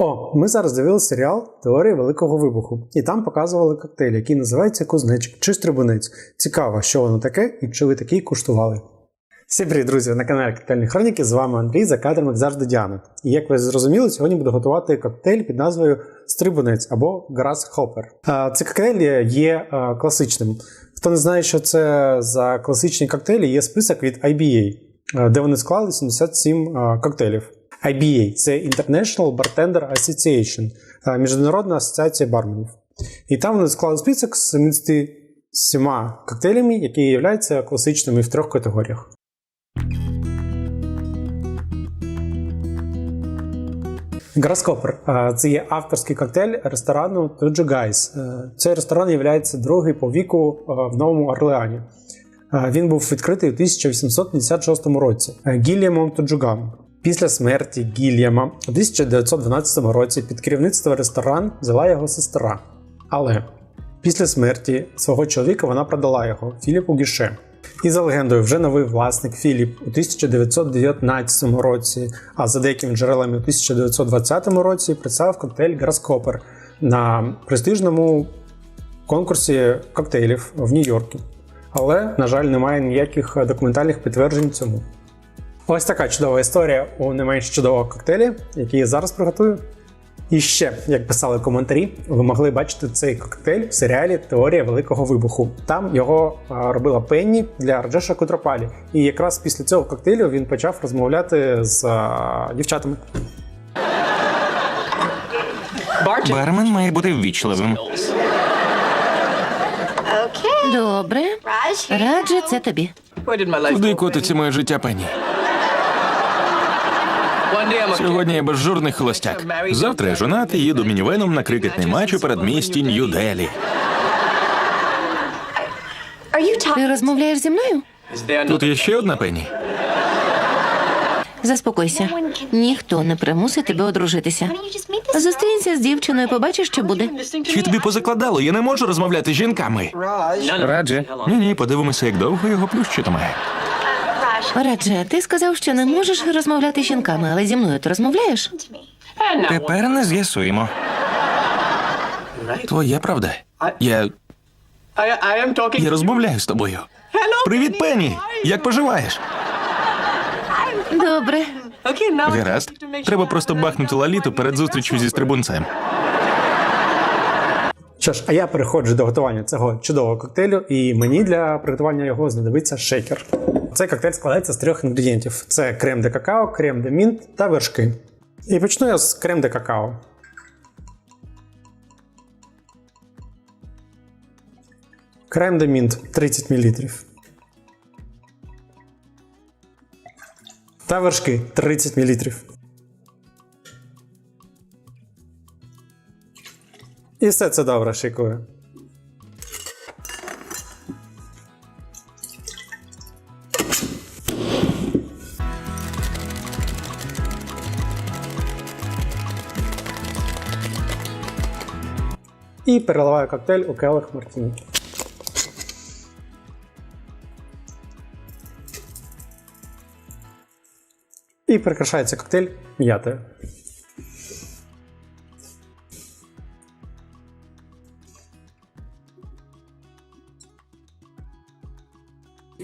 О, ми зараз дивилися серіал Теорія Великого Вибуху, і там показували коктейль, який називається кузнечик чи стрибунець. Цікаво, що воно таке і чи ви такий куштували. Всім привіт, друзі! На каналі Коктейльні Хроніки. З вами Андрій за кадром, як завжди Діана. І як ви зрозуміли, сьогодні буду готувати коктейль під назвою Стрибунець або Grasshopper. Цей коктейль є класичним. Хто не знає, що це за класичні коктейлі, є список від IBA, де вони склали 77 коктейлів. IBA – це International Bartender Association, Міжнародна асоціація барменів. І там вони склали список з 77 коктейлями, які являються класичними в трьох категоріях. Граскопер це є авторський коктейль ресторану Tuju Guys. Е, Цей ресторан є другий по віку е, в Новому Орлеані. Е, Він був відкритий у 1856 році Гільямом Туджугам. Після смерті Гільяма у 1912 році під керівництво ресторан взяла його сестра. Але після смерті свого чоловіка вона продала його Філіпу Гіше. І за легендою, вже новий власник Філіп у 1919 році, а за деякими джерелами у 1920 році представив коктейль Граскопер на престижному конкурсі коктейлів в Нью-Йорку. Але, на жаль, немає ніяких документальних підтверджень цьому. Ось така чудова історія у не менш чудового коктейлі, який я зараз приготую. І ще, як писали коментарі, ви могли бачити цей коктейль в серіалі Теорія Великого Вибуху. Там його робила Пенні для Раджеша Кутропалі. І якраз після цього коктейлю він почав розмовляти з а, дівчатами. Бармен має бути ввічливим. Добре. Раджа, це тобі. Куди котиться моє життя, пані? Сьогодні я безжурний холостяк. Завтра я жонатий, їду мінівеном на крикетний матч у передмісті Нью-Делі. Ти розмовляєш зі мною? Тут є ще одна пені. Заспокойся. Ніхто не примусить тебе одружитися. Зустрінься з дівчиною, побачиш, що буде. Чи тобі позакладало? Я не можу розмовляти з жінками. Радже. Ні, ні, подивимося, як довго його плющитиме. Радже, ти сказав, що не можеш розмовляти з жінками, але зі мною ти розмовляєш? Тепер не з'ясуємо. Твоя правда. Я. Я розмовляю з тобою. Привіт, Пенні! Як поживаєш? Добре. Гаразд. Треба просто бахнути лаліту перед зустрічю зі стрибунцем. Що ж, а я переходжу до готування цього чудового коктейлю, і мені для приготування його знадобиться шейкер. Цей коктейль складається з трьох інгредієнтів: це крем де какао, крем де мінт та вершки. І почну я з крем де какао. Крем де мінт 30 мл. Та вершки 30 мл. І все це добре шикую. І переливаю коктейль у келих мартіні. І прикрашається коктейль м'ятою.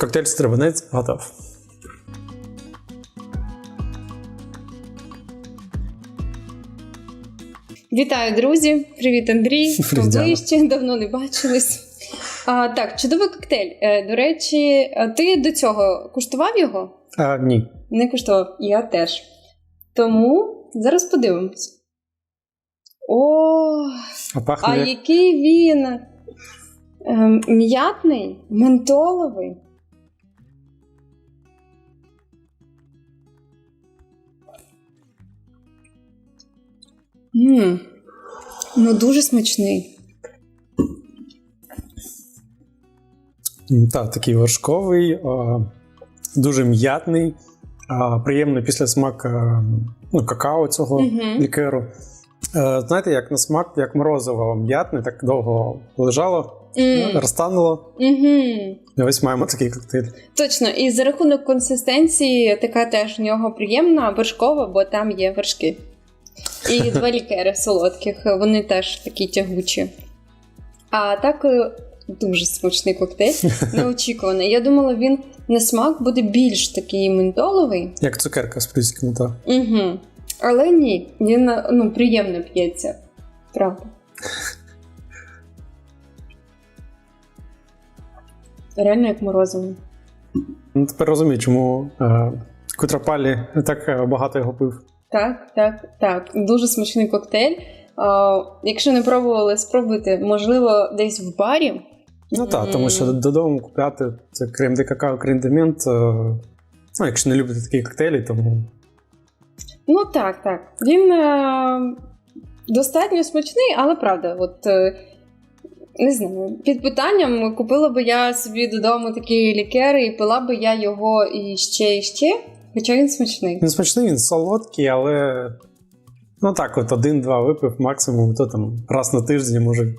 Коктейль стрибанець готов. Вітаю, друзі! Привіт, Андрій! Діана. Поближче, давно не бачились. А, так, чудовий коктейль. Е, до речі, ти до цього куштував його? А, ні. Не куштував, я теж. Тому зараз подивимось. О, А пахне а який він ем, м'ятний, ментоловий. Мм, ну дуже смачний. М, Та, такий вершковий, дуже м'ятний, приємний після смак ну, какао цього Мгм. лікеру. Е, Знаєте, як на смак, як морозиво м'ятне, так довго лежало, М, розтануло. Угу. І ось маємо такий коктейль. Точно, і за рахунок консистенції така теж в нього приємна, вершкова, бо там є вершки. І два лікери солодких. Вони теж такі тягучі. А так е, дуже смачний коктейль, неочікуваний. Я думала, він на смак буде більш такий ментоловий. Як цукерка з плюсиком. Угу. Але ні, він ну, приємно п'ється. Правда. Реально як морозиво. Ну, тепер розумію, чому е, Кутропалі так е, багато його пив. Так, так, так. Дуже смачний коктейль. А, якщо не пробували, спробуйте, можливо, десь в барі. Ну так, тому що додому купляти це крем де какао, крем де мент. е, Ну, якщо не любите такі коктейлі, тому Ну так, так. Він е, достатньо смачний, але правда, от е, не знаю, під питанням купила би я собі додому такі лікери і пила би я його і ще, і ще. Хоча він смачний. він смачний, він солодкий, але ну так, от один-два випив максимум, то там раз на тиждень може.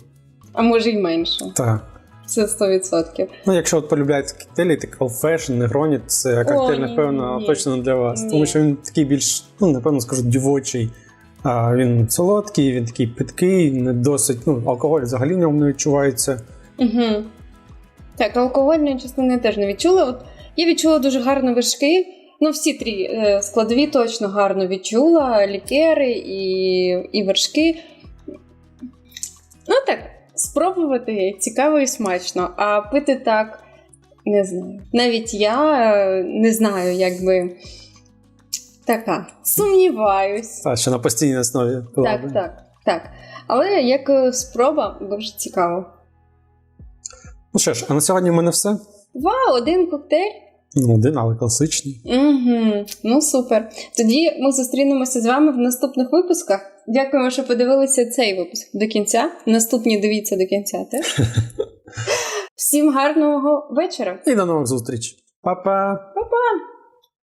А може й менше. Так. Це 100%. Ну, якщо от полюбляєте коктейлі, так Fashion, Негроні, це коктейль, напевно, ні. точно не для вас. Ні. Тому що він такий більш, ну, напевно, скажу, дівочий. А, він солодкий, він такий питкий, не досить. Ну, алкоголь взагалі в ньому не відчувається. Угу. Так, алкогольної частини я теж не відчула. От я відчула дуже гарно вершки. Ну, всі три е, складові точно гарно відчула: лікери і, і вершки. Ну так, спробувати цікаво і смачно, а пити так не знаю. Навіть я е, не знаю, як би така. Сумніваюсь. Та, що на постійній основі. Так, би. так, так. Але як е, спроба, дуже цікаво. Ну що ж, а на сьогодні в мене все. Вау, один коктейль. Ну, один, але класичний. Угу, ну супер. Тоді ми зустрінемося з вами в наступних випусках. Дякуємо, що подивилися цей випуск до кінця. Наступні дивіться до кінця теж. Всім гарного вечора. І до нових зустріч. Па-па! Па-па!